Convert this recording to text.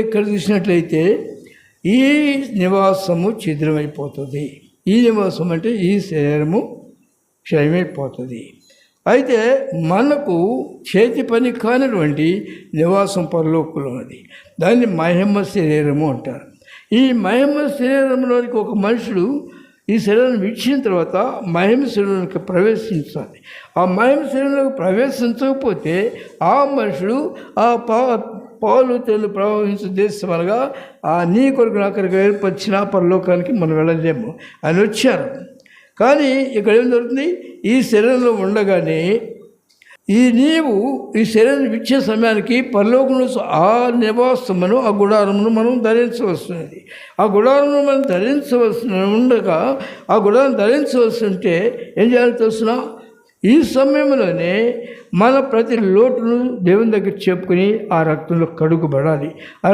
ఇక్కడ చూసినట్లయితే ఈ నివాసము ఛిద్రమైపోతుంది. ఈ నివాసం అంటే ఈ శరీరము క్షయమైపోతుంది. అయితే మనకు చేతి పని కానిటువంటి నివాసం పరలోకంలో ఉన్నది. దాన్ని మహిమ శరీరము అంటారు. ఈ మహిమ శరీరంలోనికి ఒక మనుషుడు ఈ శరీరాన్ని విడిచిన తర్వాత మహిమ శరీరంలోకి ప్రవేశించాలి. ఆ మహిమ శరీరంలోకి ప్రవేశించకపోతే ఆ మనుషుడు ఆ పా పాలు తెలు ప్రవహించే దేశం అనగా ఆ నీ కొరకు నా కొరకు ఏర్పరిచిన పరలోకానికి మనం వెళ్ళలేము. అని వచ్చారు. కానీ ఇక్కడ ఏం జరుగుతుంది? ఈ శరీరంలో ఉండగానే ఈ నీవు ఈ శరీరం ఇచ్చే సమయానికి పరలోకంలో ఆ నివాసమును ఆ గుడారమును మనం ధరించవలసినది. ఆ గుడారమును మనం ధరించవలసిన ఉండగా ఆ గుడారం ధరించవలసి ఉంటే ఏం చేయాలి తెలుసిన? ఈ సమయంలోనే మన ప్రతి లోటును దేవుని దగ్గర చెప్పుకుని ఆ రక్తంలో కడుగుబడాలి. ఆ